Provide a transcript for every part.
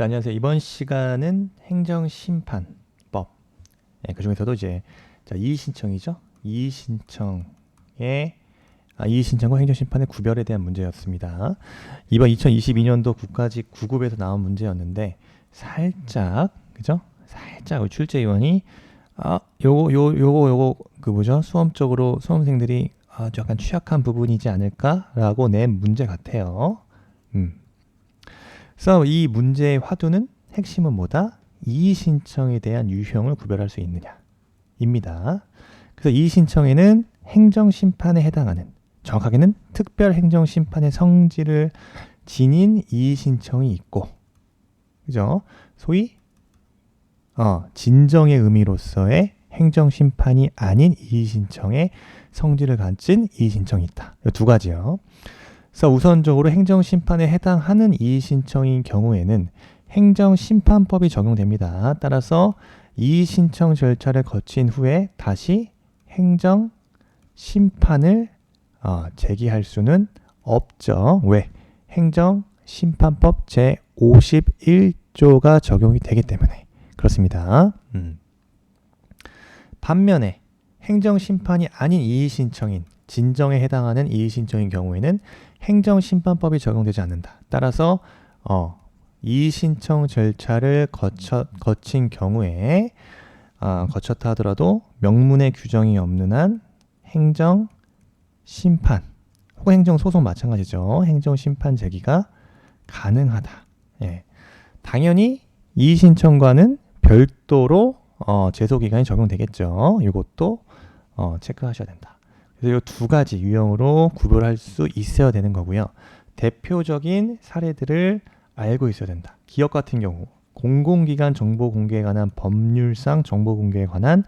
자, 안녕하세요. 이번 시간은 행정심판법. 예, 그 중에서도 이제 자, 이의신청이죠. 이의신청의 아, 이의신청과 행정심판의 구별에 대한 문제였습니다. 이번 2022년도 국가직 9급에서 나온 문제였는데 살짝 그죠? 살짝 출제위원이 아, 요거 요 요거 요거 그 뭐죠? 수험적으로 수험생들이 아주 약간 취약한 부분이지 않을까라고 낸 문제 같아요. 음. 그래서 이 문제의 화두는 핵심은 뭐다? 이의 신청에 대한 유형을 구별할 수 있느냐 입니다. 그래서 이의 신청에는 행정 심판에 해당하는 정확하게는 특별 행정 심판의 성질을 지닌 이의 신청이 있고 그죠? 소위 어, 진정의 의미로서의 행정 심판이 아닌 이의 신청의 성질을 갖진 이의 신청이 있다. 이 두 가지요. 그래서 우선적으로 행정심판에 해당하는 이의신청인 경우에는 행정심판법이 적용됩니다. 따라서 이의신청 절차를 거친 후에 다시 행정심판을 어, 제기할 수는 없죠. 왜? 행정심판법 제51조가 적용이 되기 때문에 그렇습니다. 음. 반면에 행정심판이 아닌 이의신청인 진정에 해당하는 이의신청인 경우에는 행정심판법이 적용되지 않는다. 따라서 어, 이의신청 절차를 거쳐, 거친 경우에 아, 거쳤다 하더라도 명문의 규정이 없는 한 행정 심판 혹은 행정 소송 마찬가지죠. 행정 심판 제기가 가능하다. 예. 당연히 이의신청과는 별도로 어, 제소 기간이 적용되겠죠. 이것도 어, 체크하셔야 된다. 그래서 이 두 가지 유형으로 구별할 수 있어야 되는 거고요. 대표적인 사례들을 알고 있어야 된다. 기업 같은 경우 공공기관 정보 공개에 관한 법률상 정보 공개에 관한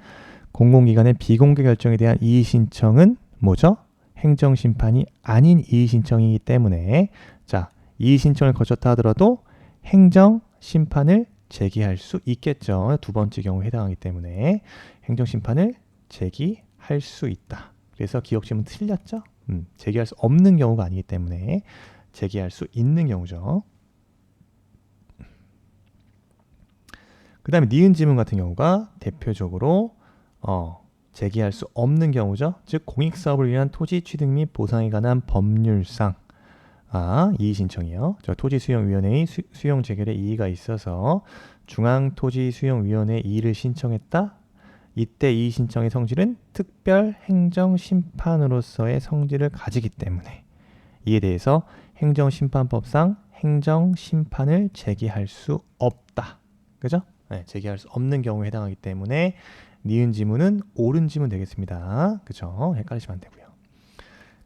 공공기관의 비공개 결정에 대한 이의 신청은 뭐죠? 행정 심판이 아닌 이의 신청이기 때문에 자 이의 신청을 거쳤다 하더라도 행정 심판을 제기할 수 있겠죠. 두 번째 경우에 해당하기 때문에 행정 심판을 제기할 수 있다. 그래서 기억 지문 틀렸죠? 음, 제기할 수 없는 경우가 아니기 때문에 제기할 수 있는 경우죠. 그 다음에 니은 지문 같은 경우가 대표적으로 어, 제기할 수 없는 경우죠. 즉 공익사업을 위한 토지 취득 및 보상에 관한 법률상 아, 이의 신청이요. 저 토지 수용 위원회의 수, 수용 재결에 이의가 있어서 중앙 토지 수용 위원회 이의를 신청했다. 이때 이의 신청의 성질은 특별 행정 심판으로서의 성질을 가지기 때문에 이에 대해서 행정 심판법상 행정 심판을 제기할 수 없다. 그죠? 네, 제기할 수 없는 경우에 해당하기 때문에 니은 지문은 옳은 지문 되겠습니다. 그죠? 헷갈리시면 안 되고요.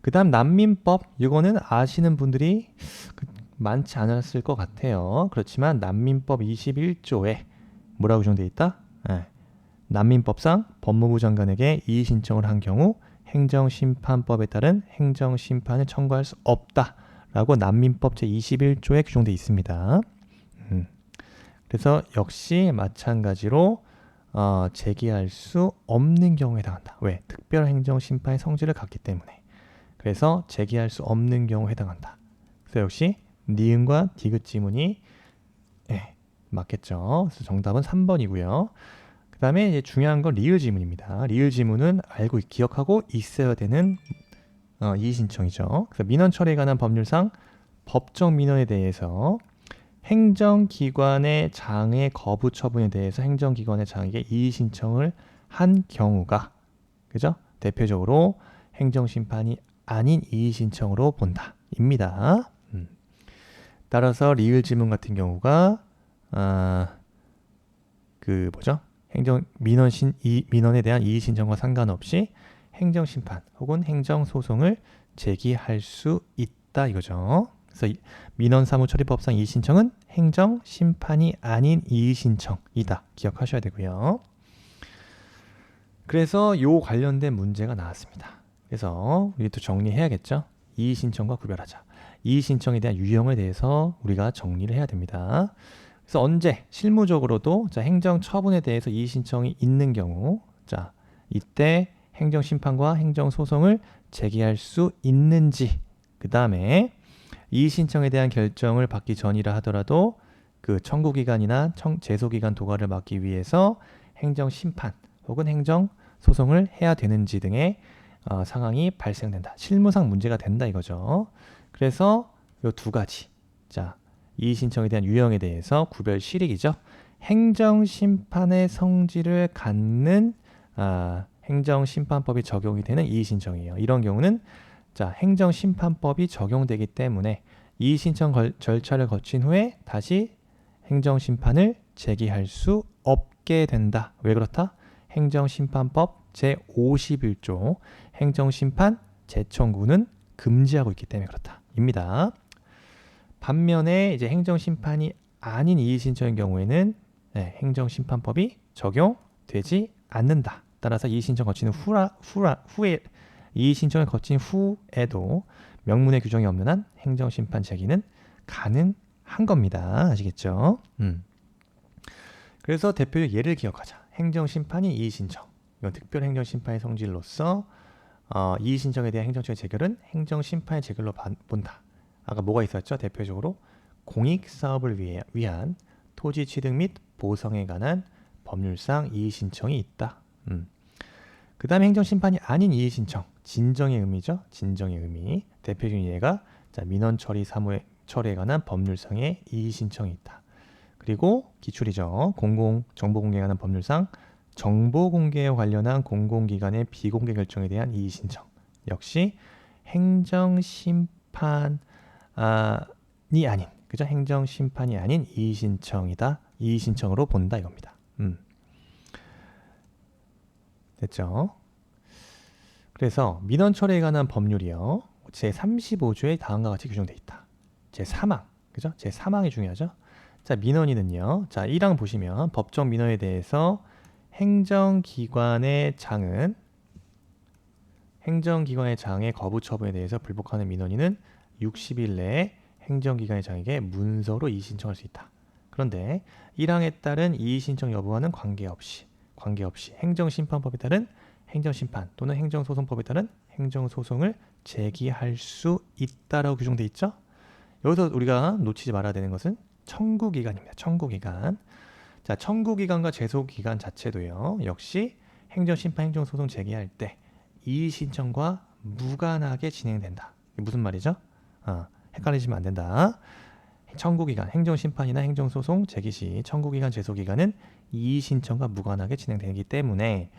그 다음 난민법 이거는 아시는 분들이 그 많지 않았을 것 같아요. 그렇지만 난민법 21조에 뭐라고 정되어 있다? 네. 난민법상 법무부 장관에게 이의 신청을 한 경우 행정심판법에 따른 행정심판을 청구할 수 없다라고 난민법 제21조에 규정되어 있습니다. 음. 그래서 역시 마찬가지로 어, 제기할 수 없는 경우에 해당한다. 왜? 특별행정심판의 성질을 갖기 때문에. 그래서 제기할 수 없는 경우에 해당한다. 그래서 역시 니은과 디귿 지문이 예, 맞겠죠. 그래서 정답은 3번이고요. 그 다음에 이제 중요한 건 리을 지문입니다. 리을 지문은 알고 기억하고 있어야 되는 어, 이의 신청이죠. 그래서 민원 처리에 관한 법률상 법정 민원에 대해서 행정기관의 장애 거부 처분에 대해서 행정기관의 장에게 이의 신청을 한 경우가 그죠? 대표적으로 행정심판이 아닌 이의 신청으로 본다입니다. 음. 따라서 리을 지문 같은 경우가 아, 그 뭐죠? 행정 민원 신 이, 민원에 대한 이의 신청과 상관없이 행정 심판 혹은 행정 소송을 제기할 수 있다 이거죠. 그래서 민원 사무 처리법상 이의 신청은 행정 심판이 아닌 이의 신청이다. 기억하셔야 되고요. 그래서 요 관련된 문제가 나왔습니다. 그래서 우리 또 정리해야겠죠. 이의 신청과 구별하자. 이의 신청에 대한 유형에 대해서 우리가 정리를 해야 됩니다. 그래서 언제 실무적으로도 자, 행정 처분에 대해서 이의 신청이 있는 경우 자, 이때 행정 심판과 행정 소송을 제기할 수 있는지 그다음에 이의 신청에 대한 결정을 받기 전이라 하더라도 그 청구기관이나 청, 제소기관 도과를 막기 위해서 행정 심판 혹은 행정 소송을 해야 되는지 등의 어, 상황이 발생된다. 실무상 문제가 된다 이거죠. 그래서 요 두 가지. 자, 이의 신청에 대한 유형에 대해서 구별 실익이죠. 행정심판의 성질을 갖는 아, 행정심판법이 적용이 되는 이의 신청이에요. 이런 경우는 자, 행정심판법이 적용되기 때문에 이의 신청 걸- 절차를 거친 후에 다시 행정심판을 제기할 수 없게 된다. 왜 그렇다? 행정심판법 제51조 행정심판 재청구는 금지하고 있기 때문에 그렇다. 입니다. 반면에 이제 행정심판이 아닌 이의신청의 경우에는 네, 행정심판법이 적용되지 않는다. 따라서 이의신청 거치는 후라, 후라, 후에 이의신청을 거친 후에도 명문의 규정이 없는 한 행정심판 제기는 가능한 겁니다. 아시겠죠? 음. 그래서 대표적 예를 기억하자. 행정심판이 이의신청. 이건 특별행정심판의 성질로서 어, 이의신청에 대한 행정처의 재결은 행정심판의 재결로 반- 본다. 아까 뭐가 있었죠? 대표적으로 공익 사업을 위해, 위한 토지 취득 및 보성에 관한 법률상 이의 신청이 있다. 음. 그 다음에 행정심판이 아닌 이의 신청, 진정의 의미죠. 진정의 의미. 대표적인 예가 자, 민원 처리 사무에 처리에 관한 법률상의 이의 신청이 있다. 그리고 기출이죠. 공공 정보 공개에 관한 법률상 정보 공개에 관련한 공공기관의 비공개 결정에 대한 이의 신청 역시 행정 심판 이 아닌 그죠? 행정 심판이 아닌 이의 신청이다. 이의 신청으로 본다 이겁니다. 음. 됐죠? 그래서 민원 처리에 관한 법률이요. 제 35조에 다음과 같이 규정돼 있다. 제 사망. 그죠? 제 사망이 중요하죠. 자, 민원인은요. 자, 1항 보시면 법정 민원에 대해서 행정기관의 장은 행정기관의 장의 거부 처분에 대해서 불복하는 민원인은 60일 내에 행정기관의 장에게 문서로 이의 신청할 수 있다. 그런데 1항에 따른 이의 신청 여부와는 관계없이 관계없이 행정심판법에 따른 행정심판 또는 행정소송법에 따른 행정소송을 제기할 수 있다라고 규정돼 있죠. 여기서 우리가 놓치지 말아야 되는 것은 청구기간입니다. 청구기간. 자, 청구기간과 제소기간 자체도요. 역시 행정심판 행정소송 제기할 때 이의 신청과 무관하게 진행된다. 이게 무슨 말이죠? 어, 헷갈리시면 안 된다. 청구기간, 행정심판이나 행정소송 제기 시 청구기간, 제소기간은 이의 신청과 무관하게 진행되기 때문에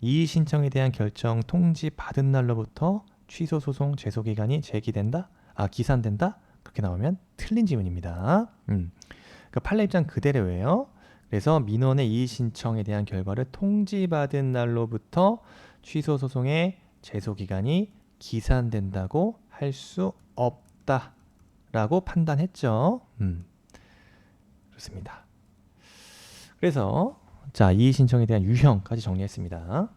이의 신청에 대한 결정 통지 받은 날로부터 취소 소송 제소 기간이 제기된다. 아 기산된다. 그렇게 나오면 틀린 지문입니다. 음. 그 판례 입장 그대로예요. 그래서 민원의 이의 신청에 대한 결과를 통지받은 날로부터 취소 소송의 제소 기간이 기산된다고 할 수 없다라고 판단했죠. 음. 그렇습니다. 그래서 자 이의 신청에 대한 유형까지 정리했습니다.